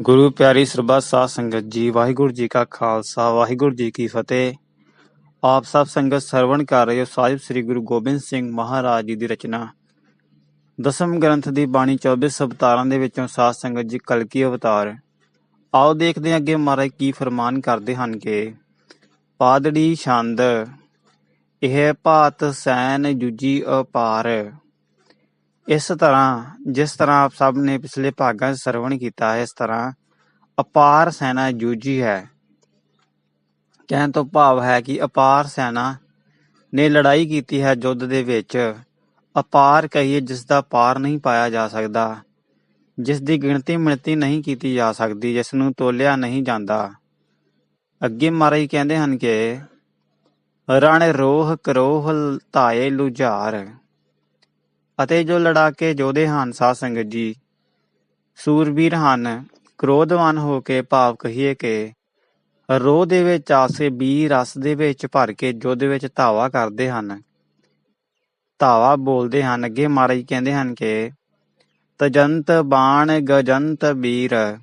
ਗੁਰੂ ਪਿਆਰੀ ਸਰਬੱਤ ਸਾਧ ਸੰਗਤ ਜੀ, ਵਾਹਿਗੁਰੂ ਜੀ ਕਾ ਖਾਲਸਾ, ਵਾਹਿਗੁਰੂ ਜੀ ਕੀ ਫਤਿਹ। ਆਪ ਸਭ ਸੰਗਤ ਸਰਵਣ ਕਰ ਰਹੇ ਹੋ ਸਾਹਿਬ ਸ੍ਰੀ ਗੁਰੂ ਗੋਬਿੰਦ ਸਿੰਘ ਮਹਾਰਾਜ ਜੀ ਦੀ ਰਚਨਾ। ਦਸਮ ਗ੍ਰੰਥ ਦੀ ਬਾਣੀ 24 ਅਵਤਾਰਾਂ ਦੇ ਵਿੱਚੋਂ ਸਾਧ ਸੰਗਤ ਜੀ ਕਲਕੀ ਅਵਤਾਰ। ਆਓ ਦੇਖਦੇ ਹਾਂ ਅੱਗੇ ਮਹਾਰਾਜ ਕੀ ਫਰਮਾਨ ਕਰਦੇ ਹਨ ਕਿ ਪਾਦੜੀ ਛੰਦ, ਇਹ ਭਾਤ ਸੈਨ ਜੁਜੀ ਅਪਾਰ। ਇਸ ਤਰ੍ਹਾਂ ਜਿਸ ਤਰ੍ਹਾਂ ਆਪ ਸਭ ਨੇ ਪਿਛਲੇ ਭਾਗਾਂ 'ਚ ਸਰਵਣ ਕੀਤਾ ਹੈ ਇਸ ਤਰ੍ਹਾਂ ਅਪਾਰ ਸੈਨਾ ਜੂਝੀ ਹੈ। ਕਹਿਣ ਤੋਂ ਭਾਵ ਹੈ ਕਿ ਅਪਾਰ ਸੈਨਾ ਨੇ ਲੜਾਈ ਕੀਤੀ ਹੈ ਯੁੱਧ ਦੇ ਵਿੱਚ। ਅਪਾਰ ਕਹੀਏ ਜਿਸ ਦਾ ਪਾਰ ਨਹੀਂ ਪਾਇਆ ਜਾ ਸਕਦਾ, ਜਿਸ ਦੀ ਗਿਣਤੀ ਮਿਣਤੀ ਨਹੀਂ ਕੀਤੀ ਜਾ ਸਕਦੀ, ਜਿਸ ਨੂੰ ਤੋਲਿਆ ਨਹੀਂ ਜਾਂਦਾ। ਅੱਗੇ ਮਹਾਰਾਜ ਕਹਿੰਦੇ ਹਨ ਕਿ, ਰਣ ਰੋਹ ਕਰੋਹ ਤਾਏ ਲੁਝਾਰ। ਅਤੇ ਜੋ ਲੜਾਕੇ ਯੋਧੇ ਹਨ, ਸਾਧ ਸੰਗਤ ਜੀ, ਸੂਰਬੀਰ ਹਨ, ਕ੍ਰੋਧਵਾਨ ਹੋ ਕੇ ਭਾਵ ਕਹੀਏ ਕਿ ਰੋਹ ਦੇ ਵਿੱਚ ਆਸੇ ਬੀ ਰਸ ਦੇ ਵਿੱਚ ਭਰ ਕੇ ਯੁੱਧ ਵਿੱਚ ਧਾਵਾ ਕਰਦੇ ਹਨ। ਧਾਵਾ ਬੋਲਦੇ ਹਨ, ਅੱਗੇ ਮਹਾਰਾਜ ਕਹਿੰਦੇ ਹਨ ਕਿ ਤਜੰਤ ਬਾਣ ਗਜੰਤ ਬੀਰ,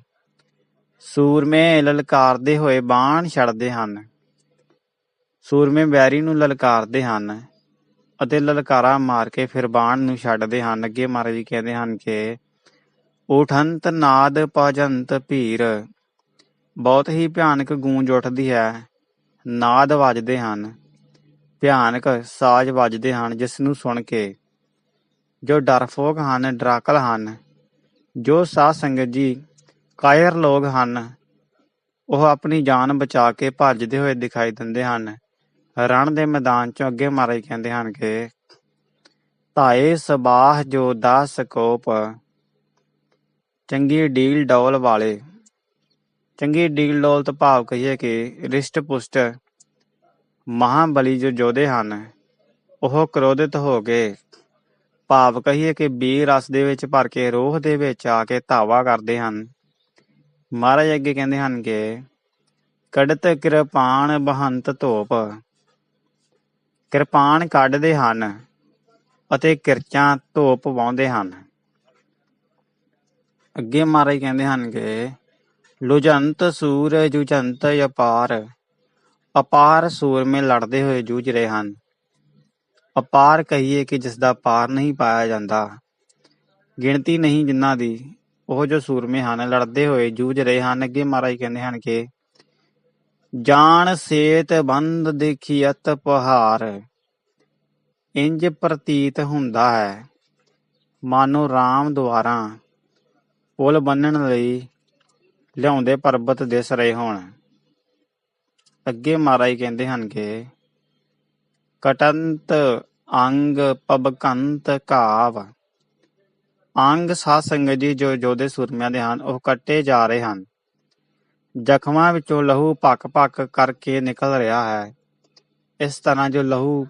ਸੂਰਮੇ ਲਲਕਾਰਦੇ ਹੋਏ ਬਾਣ ਛੱਡਦੇ ਹਨ। ਸੂਰਮੇ ਬੈਰੀ ਨੂੰ ਲਲਕਾਰਦੇ ਹਨ। ਅਤੇ ਲਲਕਾਰਾ ਮਾਰ ਕੇ ਫਿਰ ਬਾਣ ਨੂੰ ਛੱਡਦੇ ਹਨ। ਅੱਗੇ ਮਹਾਰਾਜ ਜੀ ਕਹਿੰਦੇ ਹਨ ਕਿ, ਉਠੰਤ ਨਾਦ ਪਜੰਤ ਭੀਰ, ਬਹੁਤ ਹੀ ਭਿਆਨਕ ਗੂੰਜ ਉੱਠਦੀ ਹੈ। ਨਾਦ ਵੱਜਦੇ ਹਨ, ਭਿਆਨਕ ਸਾਜ਼ ਵੱਜਦੇ ਹਨ, ਜਿਸ ਨੂੰ ਸੁਣ ਕੇ। ਜੋ ਡਰਫੋਕ ਹਨ, ਡਰਾਕਲ ਹਨ, ਜੋ ਸਾਧ ਸੰਗਤ ਜੀ ਕਾਇਰ ਲੋਕ ਹਨ, ਉਹ ਆਪਣੀ ਜਾਨ ਬਚਾ ਕੇ ਭੱਜਦੇ ਹੋਏ ਦਿਖਾਈ ਦਿੰਦੇ ਹਨ। ਰਣ ਦੇ ਮੈਦਾਨ ਚੋਂ ਅੱਗੇ ਮਹਾਰਾਜ ਕਹਿੰਦੇ ਹਨ ਕਿ ਧਾਏ ਸਬਾਹ ਜੋ ਦਾ ਸਕੋਪ, ਚੰਗੀ ਡੀਲ ਡੌਲ ਵਾਲੇ। ਚੰਗੀ ਡੀਲ ਡੌਲ ਤੋਂ ਭਾਵ ਕਹੀਏ ਕਿ ਰਿਸ਼ਟ ਪੁਸ਼ਟ ਮਹਾਬਲੀ ਜੋ ਯੋਧੇ ਹਨ, ਉਹ ਕ੍ਰੋਧਿਤ ਹੋ ਗਏ। ਭਾਵ ਕਹੀਏ ਕਿ ਬੀ ਰਸ ਦੇ ਵਿੱਚ ਭਰ ਕੇ, ਰੋਹ ਦੇ ਵਿੱਚ ਆ ਕੇ ਧਾਵਾ ਕਰਦੇ ਹਨ। ਮਹਾਰਾਜ ਅੱਗੇ ਕਹਿੰਦੇ ਹਨ ਕਿ ਕੜਤ ਕਿਰਪਾਨ ਬਹੰਤ ਧੋਪ। ਕਿਰਪਾਨ ਕੱਢਦੇ ਹਨ ਅਤੇ ਕਿਰਚਾਂ ਧੋਪ ਵਾਉਂਦੇ ਹਨ। ਅੱਗੇ ਮਹਾਰਾਜ ਕਹਿੰਦੇ ਹਨ ਕਿ ਲੁਜੰਤ ਸੂਰ ਜੁਜੰਤ ਅਪਾਰ ਅਪਾਰ ਸੂਰਮੇ ਲੜਦੇ ਹੋਏ ਜੂਝ ਰਹੇ ਹਨ। ਅਪਾਰ ਕਹੀਏ ਕਿ ਜਿਸ ਦਾ ਪਾਰ ਨਹੀਂ ਪਾਇਆ ਜਾਂਦਾ। ਗਿਣਤੀ ਨਹੀਂ ਜਿਨ੍ਹਾਂ ਦੀ, ਉਹ ਜੋ ਸੂਰਮੇ ਹਨ, ਲੜਦੇ ਹੋਏ ਜੂਝ ਰਹੇ ਹਨ। ਅੱਗੇ ਮਹਾਰਾਜ ਕਹਿੰਦੇ ਹਨ ਕਿ ਜਾਣ ਸੇਤ ਬੰਦ ਦੇਖੀਅਤ ਪਹਾਰ, ਇੰਜ ਪ੍ਰਤੀਤ ਹੁੰਦਾ ਹੈ, ਮਾਨੋ ਰਾਮ ਦੁਆਰਾ, ਪੁਲ ਬੰਨਣ ਲਈ ਲਿਆਉਂਦੇ ਪਰਬਤ ਦਿਸ ਰਹੇ ਹੋਣ। ਅੱਗੇ ਮਹਾਰਾਜ ਕਹਿੰਦੇ ਹਨ ਕਿ ਕਟੰਤ ਅੰਗ ਪਬਕੰਤ ਕਾਵ, ਅੰਗ ਸਾਧ ਸੰਗਤ ਜੀ ਜੋ ਜੋਦੇ ਸੂਰਮਿਆਂ ਦੇ ਹਨ, ਉਹ ਕੱਟੇ ਜਾ ਰਹੇ ਹਨ। ਜ਼ਖਮਾਂ ਵਿੱਚੋਂ ਲਹੂ ਪੱਕ-ਪੱਕ ਕਰਕੇ ਨਿਕਲ ਰਿਹਾ ਹੈ। ਇਸ ਤਰ੍ਹਾਂ ਜੋ ਲਹੂ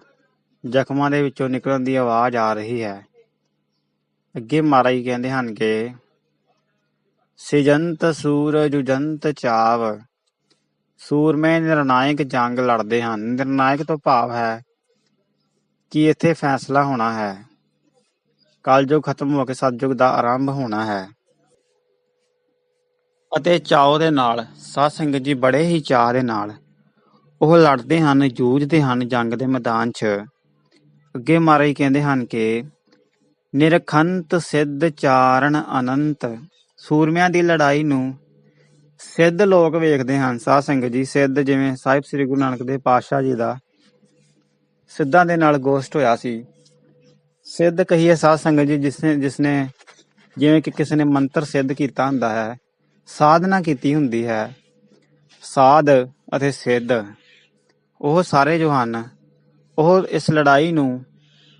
ਜ਼ਖਮਾਂ ਦੇ ਵਿੱਚੋਂ ਨਿਕਲਣ ਦੀ ਆਵਾਜ਼ ਆ ਰਹੀ ਹੈ। ਅੱਗੇ ਮਹਾਰਾਜ ਕਹਿੰਦੇ ਹਨ ਕਿ, ਸਿਜੰਤ ਸੂਰ ਜੁਜੰਤ ਚਾਵ। ਸੂਰਮੇ ਨਿਰਣਾਇਕ ਜੰਗ ਲੜਦੇ ਹਨ। ਨਿਰਣਾਇਕ ਤੋਂ ਭਾਵ ਹੈ ਕਿ ਇੱਥੇ ਫੈਸਲਾ ਹੋਣਾ ਹੈ। ਕਲਯੁਗ ਖਤਮ ਹੋ ਕੇ ਸਤਯੁਗ ਦਾ ਆਰੰਭ ਹੋਣਾ ਹੈ। ਅਤੇ ਚਾਅ ਦੇ ਨਾਲ, ਸਾਧ ਸੰਗਤ ਜੀ ਬੜੇ ਹੀ ਚਾਅ ਦੇ ਨਾਲ। ਉਹ ਲੜਦੇ ਹਨ, ਜੂਝਦੇ ਹਨ ਜੰਗ ਦੇ ਮੈਦਾਨ 'ਚ। ਅੱਗੇ ਮਹਾਰਾਜ ਕਹਿੰਦੇ ਹਨ ਕਿ, ਨਿਰਖੰਤ ਸਿੱਧ ਚਾਰਣ ਅਨੰਤ, ਸੂਰਮਿਆਂ ਦੀ ਲੜਾਈ ਨੂੰ ਸਿੱਧ ਲੋਕ ਵੇਖਦੇ ਹਨ। ਸਾਧ ਸੰਗਤ ਜੀ, ਸਿੱਧ ਜਿਵੇਂ ਸਾਹਿਬ ਸ੍ਰੀ ਗੁਰੂ ਨਾਨਕ ਦੇਵ ਪਾਤਸ਼ਾਹ ਜੀ ਦਾ ਸਿੱਧਾਂ ਦੇ ਨਾਲ ਗੋਸ਼ਟ ਹੋਇਆ ਸੀ। ਸਿੱਧ ਕਹੀਏ ਸਾਧ ਸੰਗਤ ਜੀ ਜਿਸਨੇ ਜਿਸਨੇ ਜਿਵੇਂ ਕਿ ਕਿਸੇ ਨੇ ਮੰਤਰ ਸਿੱਧ ਕੀਤਾ ਹੁੰਦਾ ਹੈ। ਸਾਧਨਾ ਕੀਤੀ ਹੁੰਦੀ ਹੈ। ਸਾਧ ਅਤੇ ਸਿੱਧ। ਉਹ ਸਾਰੇ ਜੋ ਹਨ, ਉਹ ਇਸ ਲੜਾਈ ਨੂੰ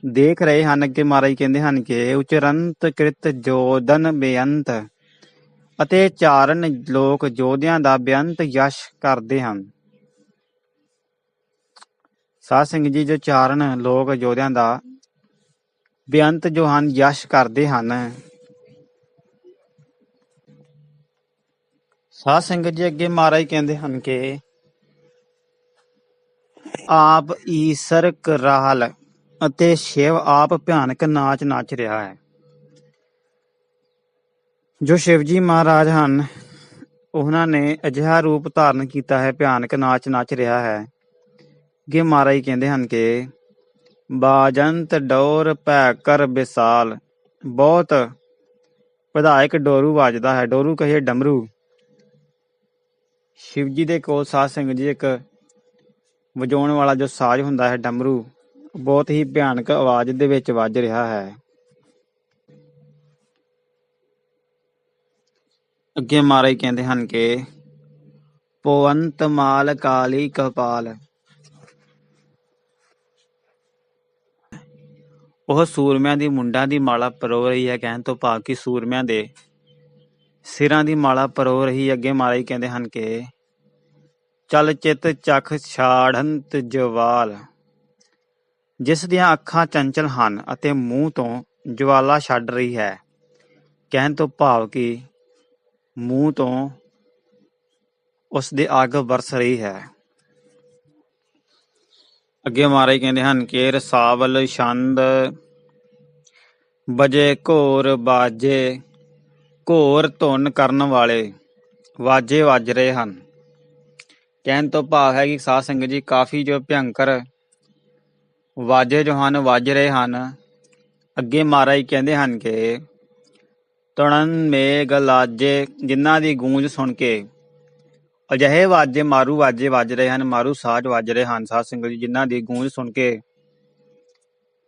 ਦੇਖ ਰਹੇ ਹਨ ਅੱਗੇ ਮਹਾਰਾਜ ਕਹਿੰਦੇ ਹਨ ਕਿ ਉਚਰੰਤ ਕ੍ਰਿਤ ਜੋਦਨ ਬੇਅੰਤ ਅਤੇ ਚਾਰਨ ਲੋਕ ਜੋਧਿਆਂ ਦਾ ਬੇਅੰਤ ਯਸ਼ ਕਰਦੇ ਹਨ। ਸਾਧ ਸਿੰਘ ਜੀ, ਜੋ ਚਾਰਨ ਲੋਕ ਯੋਧਿਆਂ ਦਾ ਬੇਅੰਤ ਜੋ ਹਨ, ਯਸ਼ ਕਰਦੇ ਹਨ। ਸਾਧ ਸੰਗਤ ਜੀ ਅੱਗੇ ਮਹਾਰਾਜ ਕਹਿੰਦੇ ਹਨ ਕਿ ਆਪ ਈਸਰ ਕਰਾਲ ਅਤੇ ਸ਼ਿਵ ਆਪ ਭਿਆਨਕ ਨਾਚ ਨੱਚ ਰਿਹਾ ਹੈ। ਜੋ ਸ਼ਿਵਜੀ ਮਹਾਰਾਜ ਹਨ, ਉਹਨਾਂ ਨੇ ਅਜਿਹਾ ਰੂਪ ਧਾਰਨ ਕੀਤਾ ਹੈ, ਭਿਆਨਕ ਨਾਚ ਨੱਚ ਰਿਹਾ ਹੈ ਕਿ ਮਹਾਰਾਜ ਕਹਿੰਦੇ ਹਨ ਕਿ ਬਾਜੰਤ ਡੋਰ ਭੈ ਕਰ ਵਿਸਾਲ ਬਹੁਤ ਵਿਧਾਇਕ ਡੋਰੂ ਵੱਜਦਾ ਹੈ, ਡੋਰੂ ਕਹੇ ਡਮਰੂ। ਸ਼ਿਵ ਜੀ ਦੇ ਕੋਲ ਸਾਧ ਸਿੰਘ ਜੀ ਇੱਕ ਵਜਾਉਣ ਵਾਲਾ ਜੋ ਸਾਜ਼ ਹੁੰਦਾ ਹੈ ਡਮਰੂ, ਬਹੁਤ ਹੀ ਭਿਆਨਕ ਆਵਾਜ਼ ਦੇ ਵਿੱਚ ਵੱਜ ਰਿਹਾ ਹੈ। ਅੱਗੇ ਮਹਾਰਾਜ ਕਹਿੰਦੇ ਹਨ ਕਿ, ਪਵੰਤ ਮਾਲ ਕਾਲੀ ਕਪਾਲ। ਉਹ ਸੂਰਮਿਆਂ ਦੀ ਮੁੰਡਾਂ ਦੀ ਮਾਲਾ ਪਰੋ ਰਹੀ ਹੈ, ਕਹਿਣ ਤੋਂ ਭਾਵ ਕਿ ਸੂਰਮਿਆਂ ਦੇ ਸਿਰਾਂ ਦੀ ਮਾਲਾ ਪਰੋ ਰਹੀ ਹੈ। ਅੱਗੇ ਮਹਾਰਾਜ ਕਹਿੰਦੇ ਹਨ ਕਿ, ਚਲ ਚਿਤ ਚਖ ਛਾੜੰਤ ਜਵਾਲ ਜਿਸ ਦੀਆਂ ਅੱਖਾਂ ਚੰਚਲ ਹਨ ਅਤੇ ਮੂੰਹ ਤੋਂ ਜਵਾਲਾ ਛੱਡ ਰਹੀ ਹੈ, ਕਹਿਣ ਤੋਂ ਭਾਵ ਕਿ ਮੂੰਹ ਤੋਂ ਉਸ ਦੇ ਅੱਗ ਵਰਸ ਰਹੀ ਹੈ ਅੱਗੇ ਮਾਰੇ ਕਹਿੰਦੇ ਹਨ ਕਿ, ਰਸਾਵਲ ਛੰਦ ਬਜੇ ਘੋਰ ਬਾਜੇ ਘੋਰ ਧੁਨ ਕਰਨ ਵਾਲੇ ਵਾਜੇ ਵੱਜ ਰਹੇ ਹਨ। ਕਹਿਣ ਤੋਂ ਭਾਵ ਹੈ ਕਿ ਸਾਧ ਸੰਗਤ ਜੀ ਕਾਫੀ ਜੋ ਭਿਅੰਕਰ ਵਾਜੇ ਜੋ ਹਨ, ਵੱਜ ਰਹੇ ਹਨ। ਅੱਗੇ ਮਹਾਰਾਜ ਕਹਿੰਦੇ ਹਨ ਕਿ ਤਣਨ ਮੇਘ ਲਾਜੇ, ਜਿਨ੍ਹਾਂ ਦੀ ਗੂੰਜ ਸੁਣ ਕੇ ਅਜਿਹੇ ਵਾਜੇ, ਮਾਰੂ ਵਾਜੇ ਵੱਜ ਰਹੇ ਹਨ, ਮਾਰੂ ਸਾਜ਼ ਵੱਜ ਰਹੇ ਹਨ, ਸਾਧ ਸੰਗਤ ਜੀ, ਜਿਨ੍ਹਾਂ ਦੀ ਗੂੰਜ ਸੁਣ ਕੇ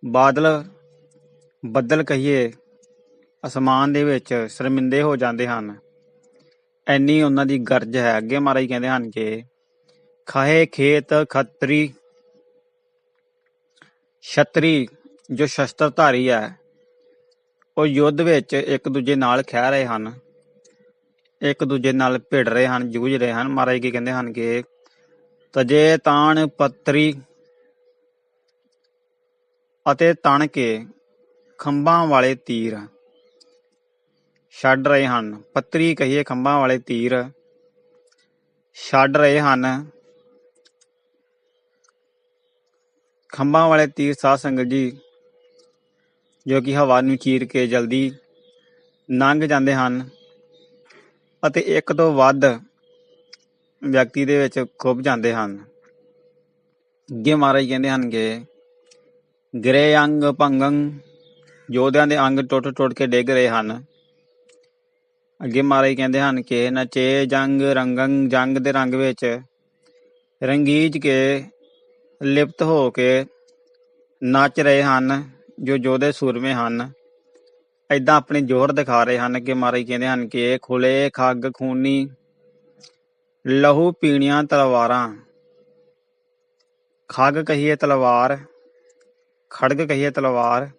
ਬਾਦਲ ਬੱਦਲ ਕਹੀਏ ਅਸਮਾਨ ਦੇ ਵਿੱਚ ਸ਼ਰਮਿੰਦੇ ਹੋ ਜਾਂਦੇ ਹਨ। ਐਨੀ ਉਹਨਾਂ ਦੀ ਗਰਜ ਹੈ। ਅੱਗੇ ਮਹਾਰਾਜ ਕਹਿੰਦੇ ਹਨ ਕਿ ਖਾਏ ਖੇਤ ਖੱਤਰੀ, ਛਤਰੀ, ਜੋ ਸ਼ਸਤਰਧਾਰੀ ਹੈ, ਉਹ ਯੁੱਧ ਵਿੱਚ ਇੱਕ ਦੂਜੇ ਨਾਲ ਖਹਿ ਰਹੇ ਹਨ, ਇੱਕ ਦੂਜੇ ਨਾਲ ਭਿੜ ਰਹੇ ਹਨ, ਜੂਝ ਰਹੇ ਹਨ। ਮਹਾਰਾਜ ਕੀ ਕਹਿੰਦੇ ਹਨ ਕਿ ਤਜੇ ਤਾਣ ਪੱਤਰੀ ਅਤੇ ਤਣ ਕੇ ਖੰਭਾਂ ਵਾਲੇ ਤੀਰ। ਛੱਡ ਰਹੇ ਹਨ। ਪੱਤਰੀ ਕਹੀਏ ਖੰਭਾਂ ਵਾਲੇ ਤੀਰ, ਛੱਡ ਰਹੇ ਹਨ। ਖੰਭਾਂ ਵਾਲੇ ਤੀਰ ਸਾਧ ਸੰਗਤ ਜੀ, ਜੋ ਕਿ ਹਵਾ ਨੂੰ ਚੀਰ ਕੇ ਜਲਦੀ ਲੰਘ ਜਾਂਦੇ ਹਨ ਅਤੇ ਇੱਕ ਤੋਂ ਵੱਧ ਵਿਅਕਤੀ ਦੇ ਵਿੱਚ ਖੁੱਭ ਜਾਂਦੇ ਹਨ। ਅੱਗੇ ਮਹਾਰਾਜ ਕਹਿੰਦੇ ਹਨ ਕਿ ਗਰੇ ਅੰਗ ਭੰਗੰ ਯੋਧਿਆਂ ਦੇ ਅੰਗ ਟੁੱਟ ਟੁੱਟ ਕੇ ਡਿੱਗ ਰਹੇ ਹਨ। ਅੱਗੇ ਮਹਾਰਾਜ ਕਹਿੰਦੇ ਹਨ ਕਿ ਨਚੇ ਜੰਗ ਰੰਗੰ, ਜੰਗ ਦੇ ਰੰਗ ਵਿੱਚ ਰੰਗੀਜ ਕੇ ਲਿਪਤ ਹੋ ਕੇ ਨੱਚ ਰਹੇ ਹਨ, ਜੋ ਯੋਧੇ ਸੂਰਮੇ ਹਨ। ਐਦਾਂ ਆਪਣੇ ਜ਼ੋਰ ਦਿਖਾ ਰਹੇ ਹਨ ਕਿ ਮਹਾਰਾਜ ਕਹਿੰਦੇ ਹਨ ਕਿ ਖੁਲੇ ਖੱਗ ਖੂਨੀ ਲਹੂ ਪੀਣੀਆਂ ਤਲਵਾਰਾਂ। ਖੱਗ ਕਹੀਏ ਤਲਵਾਰ, ਖੜਗ ਕਹੀਏ ਤਲਵਾਰ।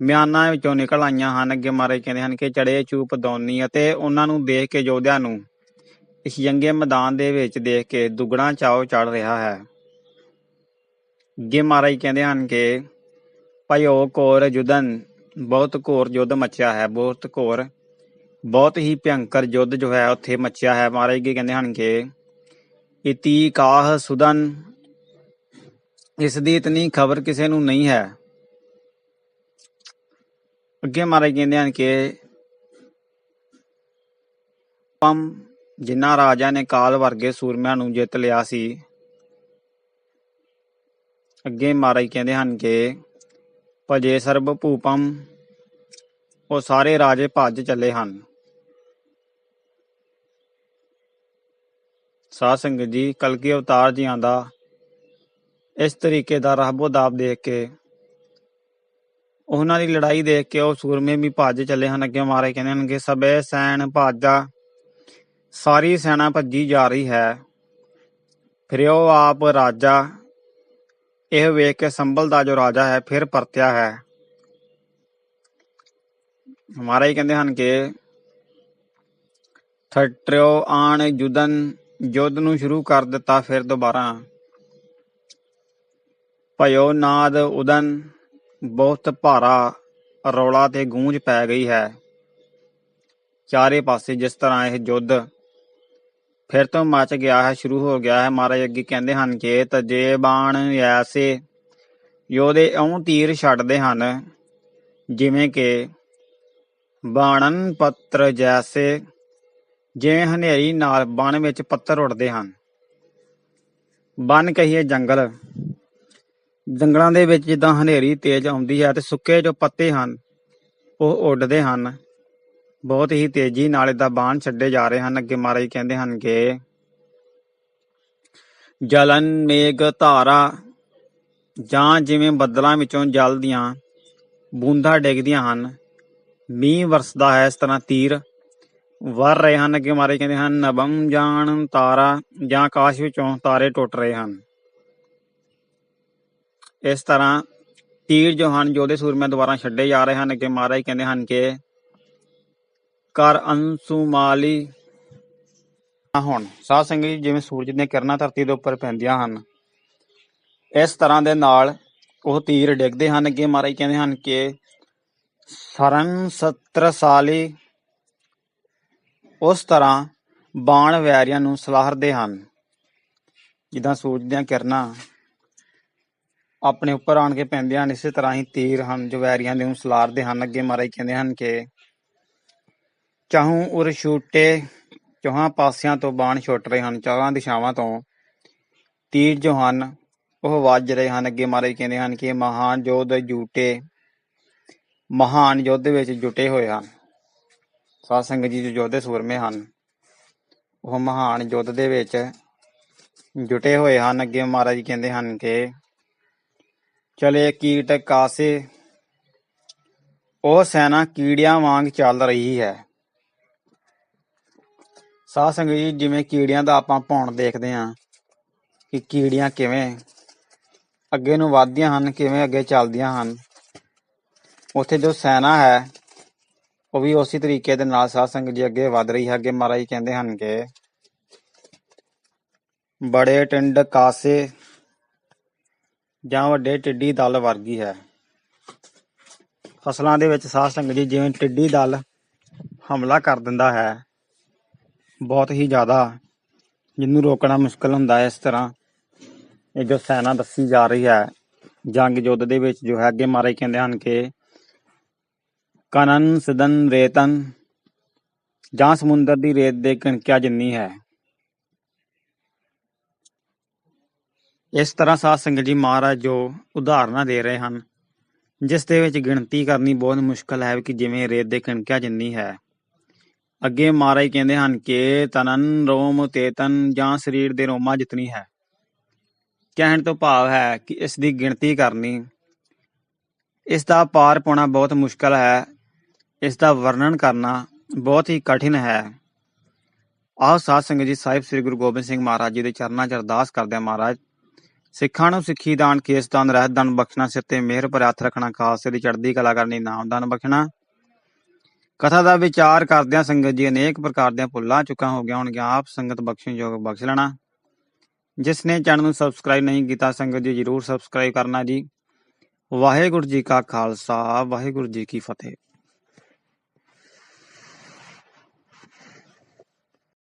ਮਿਆਨਾਂ ਵਿੱਚੋਂ ਨਿਕਲ ਆਈਆਂ ਹਨ। ਅੱਗੇ ਮਹਾਰਾਜ ਕਹਿੰਦੇ ਹਨ ਕਿ ਚੜੇ ਚੂਪ ਦੌਨੀ ਅਤੇ ਉਹਨਾਂ ਨੂੰ ਦੇਖ ਕੇ ਯੋਧਿਆਂ ਨੂੰ, ਇਸ ਜੰਗੇ ਮੈਦਾਨ ਦੇ ਵਿੱਚ ਦੇਖ ਕੇ ਦੁੱਗਣਾ ਚਾਓ ਚੜ ਰਿਹਾ ਹੈ। ਅੱਗੇ ਮਹਾਰਾਜ ਕਹਿੰਦੇ ਹਨ ਕਿ, ਭਇਓ ਕੋਰ ਜੁਦਨ ਬਹੁਤ ਘੋਰ ਯੁੱਧ ਮਚਿਆ ਹੈ, ਬਹੁਤ ਘੋਰ, ਬਹੁਤ ਹੀ ਭਿਅੰਕਰ ਯੁੱਧ ਜੋ ਹੈ ਉੱਥੇ ਮਚਿਆ ਹੈ। ਮਹਾਰਾਜ ਜੀ ਕਹਿੰਦੇ ਹਨ ਕਿ, ਇਤੀ ਕਾਹ ਸੁਦਨ ਇਸ ਦੀ ਇਤਨੀ ਖਬਰ ਕਿਸੇ ਨੂੰ ਨਹੀਂ ਹੈ। ਅੱਗੇ ਮਹਾਰਾਜ ਕਹਿੰਦੇ ਹਨ ਕਿ ਪਮ ਜਿਨ੍ਹਾਂ ਰਾਜਾ ਨੇ ਕਾਲ ਵਰਗੇ ਸੂਰਮਿਆਂ ਨੂੰ ਜਿੱਤ ਲਿਆ ਸੀ, ਅੱਗੇ ਮਹਾਰਾਜ ਕਹਿੰਦੇ ਹਨ ਕਿ ਭਜੇ ਸਰਬ ਭੂਪਮ ਉਹ ਸਾਰੇ ਰਾਜੇ ਭੱਜ ਚੱਲੇ ਹਨ। ਸਾਧ ਸੰਗਤ ਜੀ ਕਲਕੀ ਅਵਤਾਰ ਜੀਆਂ ਦਾ ਇਸ ਤਰੀਕੇ ਦਾ ਰਹਿਬੋ-ਦਾਬ ਦੇਖ ਕੇ ਉਹਨਾਂ ਦੀ ਲੜਾਈ ਦੇਖ ਕੇ ਉਹ ਸੂਰਮੇ ਵੀ ਭੱਜ ਚੱਲੇ ਹਨ, ਅੱਗੇ ਮਾਰੇ ਕਹਿੰਦੇ ਹਨ ਕਿ ਸਬੇ ਸੈਨ ਭਾਜਾ, ਸਾਰੀ ਸੈਨਾ ਭੱਜੀ ਜਾ ਰਹੀ ਹੈ। ਫਿਰ ਉਹ ਆਪ ਰਾਜਾ, ਇਹ ਵੇਖ ਕੇ ਸੰਭਲ ਦਾ ਜੋ ਰਾਜਾ ਹੈ, ਫਿਰ ਪਰਤਿਆ ਹੈ। ਮਹਾਰਾਜ ਕਹਿੰਦੇ ਹਨ ਕਿ ਠਟਰਿਓ ਆਣ ਜੁਦਨ ਯੁੱਧ ਨੂੰ ਸ਼ੁਰੂ ਕਰ ਦਿੱਤਾ, ਫਿਰ ਦੁਬਾਰਾ। ਭਇਓ ਨਾਦ ਉਦਨ ਬਹੁਤ ਭਾਰਾ ਰੌਲਾ ਤੇ ਗੂੰਜ ਪੈ ਗਈ ਹੈ। ਚਾਰੇ ਪਾਸੇ ਜਿਸ ਤਰ੍ਹਾਂ ਇਹ ਯੁੱਧ ਫਿਰ ਤੋਂ ਮਚ ਗਿਆ ਹੈ, ਸ਼ੁਰੂ ਹੋ ਗਿਆ ਹੈ। ਮਹਾਰਾਜ ਅੱਗੇ ਕਹਿੰਦੇ ਹਨ ਕਿ ਤਜੇ ਬਾਣ ਐਸੇ, ਯੋਧੇ ਇਉਂ ਤੀਰ ਛੱਡਦੇ ਹਨ, ਜਿਵੇਂ ਕਿ ਬਾਣਨ ਪੱਤਰ ਜੈਸੇ ਜਿਵੇਂ ਹਨੇਰੀ ਨਾਲ ਬਣ ਵਿੱਚ ਪੱਤਰ ਉੱਡਦੇ ਹਨ। ਬਨ ਕਹੀਏ ਜੰਗਲ। ਜੰਗਲਾਂ ਦੇ ਵਿੱਚ ਜਿੱਦਾਂ ਹਨੇਰੀ ਤੇਜ਼ ਆਉਂਦੀ ਹੈ ਤੇ ਸੁੱਕੇ ਜੋ ਪੱਤੇ ਹਨ, ਉਹ ਉੱਡਦੇ ਹਨ। ਬਹੁਤ ਹੀ ਤੇਜ਼ੀ ਨਾਲ ਇਹਦਾ ਬਾਣ ਛੱਡੇ ਜਾ ਰਹੇ ਹਨ। ਅੱਗੇ ਮਹਾਰਾਜ ਕਹਿੰਦੇ ਹਨ ਕਿ ਜਲਨ ਮੇਘ ਧਾਰਾ, ਜਾਂ ਜਿਵੇਂ ਬੱਦਲਾਂ ਵਿੱਚੋਂ ਜਲ ਦੀਆਂ ਬੂੰਦਾਂ ਡਿੱਗਦੀਆਂ ਹਨ, ਮੀਂਹ ਵਰਸਦਾ ਹੈ ਇਸ ਤਰ੍ਹਾਂ ਤੀਰ ਵਰ ਰਹੇ ਹਨ। ਅੱਗੇ ਮਾਰੇ ਕਹਿੰਦੇ ਹਨ, ਨਬਮ ਜਾਣ ਤਾਰਾ, ਜਾਂ ਆਕਾਸ਼ ਵਿੱਚੋਂ ਤਾਰੇ ਟੁੱਟ ਰਹੇ ਹਨ। ਇਸ ਤਰ੍ਹਾਂ ਤੀਰ ਜੋ ਹਨ ਜੋਦੇ ਸੂਰਮਿਆਂ ਦੁਆਰਾ ਛੱਡੇ ਜਾ ਰਹੇ ਹਨ, ਅੱਗੇ ਮਹਾਰਾਜ ਕਹਿੰਦੇ ਹਨ ਕਿ ਕਰ ਅੰਸੁਮਾਲੀ ਹੁਣ। ਸਾਧ ਸੰਗਤ ਜੀ, ਜਿਵੇਂ ਸੂਰਜ ਦੀਆਂ ਕਿਰਨਾਂ ਧਰਤੀ ਦੇ ਉੱਪਰ ਪੈਂਦੀਆਂ ਹਨ, ਇਸ ਤਰ੍ਹਾਂ ਦੇ ਨਾਲ ਉਹ ਤੀਰ ਡਿੱਗਦੇ ਹਨ। ਅੱਗੇ ਮਹਾਰਾਜ ਕਹਿੰਦੇ ਹਨ ਕਿ ਸਰਨ ਸਤਰ ਸਾਲੀ ਉਸ ਤਰ੍ਹਾਂ ਬਾਣ ਵੈਰੀਆਂ ਨੂੰ ਸਲਾਹਰਦੇ ਹਨ, ਜਿੱਦਾਂ ਸੂਰਜ ਦੀਆਂ ਕਿਰਨਾਂ ਆਪਣੇ ਉੱਪਰ ਆਣ ਕੇ ਪੈਂਦੇ ਹਨ, ਇਸੇ ਤਰ੍ਹਾਂ ਹੀ ਤੀਰ ਹਨ, ਜੋ ਵੈਰੀਆਂ ਦੇ ਨੂੰ ਸਲਾਰਦੇ ਹਨ। ਅੱਗੇ ਮਹਾਰਾਜ ਕਹਿੰਦੇ ਹਨ ਕਿ ਚਾਹੂ ਉਰ ਛੂਟੇ, ਚੌਹਾਂ ਪਾਸਿਆਂ ਤੋਂ ਬਾਣ ਛੁੱਟ ਰਹੇ ਹਨ, ਚਾਰਾਂ ਦਿਸ਼ਾਵਾਂ ਤੋਂ ਤੀਰ ਜੋ ਹਨ, ਉਹ ਵੱਜ ਰਹੇ ਹਨ। ਅੱਗੇ ਮਹਾਰਾਜ ਕਹਿੰਦੇ ਹਨ ਕਿ ਮਹਾਨ ਯੋਧ ਜੂਟੇ ਮਹਾਨ ਯੁੱਧ ਵਿੱਚ ਜੁਟੇ ਹੋਏ ਹਨ। ਸਾਧ ਸੰਗਤ ਜੀ ਜੋ ਯੋਧੇ ਸੂਰਮੇ ਹਨ, ਉਹ ਮਹਾਨ ਯੁੱਧ ਦੇ ਵਿੱਚ ਜੁਟੇ ਹੋਏ ਹਨ। ਅੱਗੇ ਮਹਾਰਾਜ ਕਹਿੰਦੇ ਹਨ ਕਿ ਚਲੇ ਕੀਟ ਕਾਸੇ। ਉਹ ਸੈਨਾ ਕੀੜਿਆਂ ਵਾਂਗ ਚੱਲ ਰਹੀ ਹੈ। ਸਾਧ ਸੰਗਤ ਜੀ, ਜਿਵੇਂ ਕੀੜਿਆਂ ਦਾ ਆਪਾਂ ਭੌਣ ਦੇਖਦੇ ਹਾਂ ਕਿ ਕੀੜੀਆਂ ਕਿਵੇਂ ਅੱਗੇ ਨੂੰ ਵੱਧਦੀਆਂ ਹਨ, ਕਿਵੇਂ ਅੱਗੇ ਚੱਲਦੀਆਂ ਹਨ। ਉੱਥੇ ਜੋ ਸੈਨਾ ਹੈ, ਉਹ ਵੀ ਉਸੇ ਤਰੀਕੇ ਦੇ ਨਾਲ ਸਾਧ ਸੰਗਤ ਜੀ ਅੱਗੇ ਵਧ ਰਹੀ ਹੈ। ਅੱਗੇ ਮਹਾਰਾਜ ਕਹਿੰਦੇ ਹਨ ਕਿ ਬੜੇ ਟਿੰਡ ਕਾਸੇ ਜਾਂ ਵੱਡੇ ਟਿੱਡੀ ਦਲ ਵਰਗੀ ਹੈ। ਫਸਲਾਂ ਦੇ ਵਿੱਚ ਸਾਹ ਸੰਗਤ ਜੀ ਜਿਵੇਂ ਟਿੱਡੀ ਦਲ ਹਮਲਾ ਕਰ ਦਿੰਦਾ ਹੈ, ਬਹੁਤ ਹੀ ਜ਼ਿਆਦਾ ਜਿਹਨੂੰ ਰੋਕਣਾ ਮੁਸ਼ਕਲ ਹੁੰਦਾ ਹੈ ਇਸ ਤਰ੍ਹਾਂ। ਇਹ ਜੋ ਸੈਨਾ ਦੱਸੀ ਜਾ ਰਹੀ ਹੈ, ਜੰਗ ਯੁੱਧ ਦੇ ਵਿੱਚ ਜੋ ਹੈ, ਅੱਗੇ ਮਹਾਰਾਜ ਕਹਿੰਦੇ ਹਨ ਕਿ ਕਨਨ ਸਦਨ ਰੇਤਨ ਜਾਂ ਸਮੁੰਦਰ ਦੀ ਰੇਤ ਦੇ ਕਣਕਿਆ ਜਿੰਨੀ ਹੈ। ਇਸ ਤਰ੍ਹਾਂ ਸਾਧ ਸੰਗਤ ਜੀ ਮਹਾਰਾਜ ਜੋ ਉਦਾਹਰਨਾਂ ਦੇ ਰਹੇ ਹਨ, ਜਿਸ ਦੇ ਵਿੱਚ ਗਿਣਤੀ ਕਰਨੀ ਬਹੁਤ ਮੁਸ਼ਕਲ ਹੈ ਕਿ ਜਿਵੇਂ ਰੇਤ ਦੇ ਕਣਕਿਆ ਜਿੰਨੀ ਹੈ। ਅੱਗੇ ਮਹਾਰਾਜ ਕਹਿੰਦੇ ਹਨ, ਕਿ ਤਨਨ ਰੋਮ ਤੇਤਨ ਜਾਂ ਸਰੀਰ ਦੇ ਰੋਮਾਂ ਜਿਤਨੀ ਹੈ। ਕਹਿਣ ਤੋਂ ਭਾਵ ਹੈ ਕਿ ਇਸ ਦੀ ਗਿਣਤੀ ਕਰਨੀ, ਇਸ ਦਾ ਪਾਰ ਪਾਉਣਾ ਬਹੁਤ ਮੁਸ਼ਕਲ ਹੈ, ਇਸ ਦਾ ਵਰਣਨ ਕਰਨਾ ਬਹੁਤ ਹੀ ਕਠਿਨ ਹੈ। ਆਓ ਸਾਧ ਸੰਗਤ ਜੀ ਸਾਹਿਬ ਸ੍ਰੀ ਗੁਰੂ ਗੋਬਿੰਦ ਸਿੰਘ ਮਹਾਰਾਜ ਜੀ ਦੇ ਚਰਨਾਂ 'ਚ ਅਰਦਾਸ ਕਰਦੇ ਹਾਂ ਮਹਾਰਾਜ। ਸਿੱਖਾਂ ਨੂੰ ਸਿੱਖੀ ਦਾਨ ਕੇਸ ਦਾਨ ਰਹਿਤ ਦਾਨ ਬਖਸ਼ਣਾ, ਸਿਰ ਤੇ ਮਿਹਰ ਭਰੇ ਹੱਥ ਰੱਖਣਾ ਖਾਲਸੇ ਦੀ ਚੜ੍ਹਦੀ ਕਲਾ ਕਰਨੀ, ਨਾਮ ਦਾਨ ਬਖਸ਼ਣਾ। ਕਥਾ ਦਾ ਵਿਚਾਰ ਕਰਦਿਆਂ ਸੰਗਤ ਜੀ ਅਨੇਕ ਪ੍ਰਕਾਰ ਦੀਆਂ ਭੁੱਲਾਂ ਚੁੱਕਾ ਹੋ ਗਿਆ ਹੋਣਗੀਆਂ, ਆਪ ਸੰਗਤ ਬਖਸ਼ਣ ਯੋਗ ਬਖਸ਼ ਲੈਣਾ। ਜਿਸ ਨੇ ਚੈਨਲ ਨੂੰ ਸਬਸਕ੍ਰਾਈਬ ਨਹੀਂ ਕੀਤਾ, ਸੰਗਤ ਜੀ ਜਰੂਰ ਸਬਸਕ੍ਰਾਈਬ ਕਰਨਾ ਜੀ। ਵਾਹਿਗੁਰੂ ਜੀ ਕਾ ਖਾਲਸਾ, ਵਾਹਿਗੁਰੂ ਜੀ ਕੀ ਫਤਿਹ।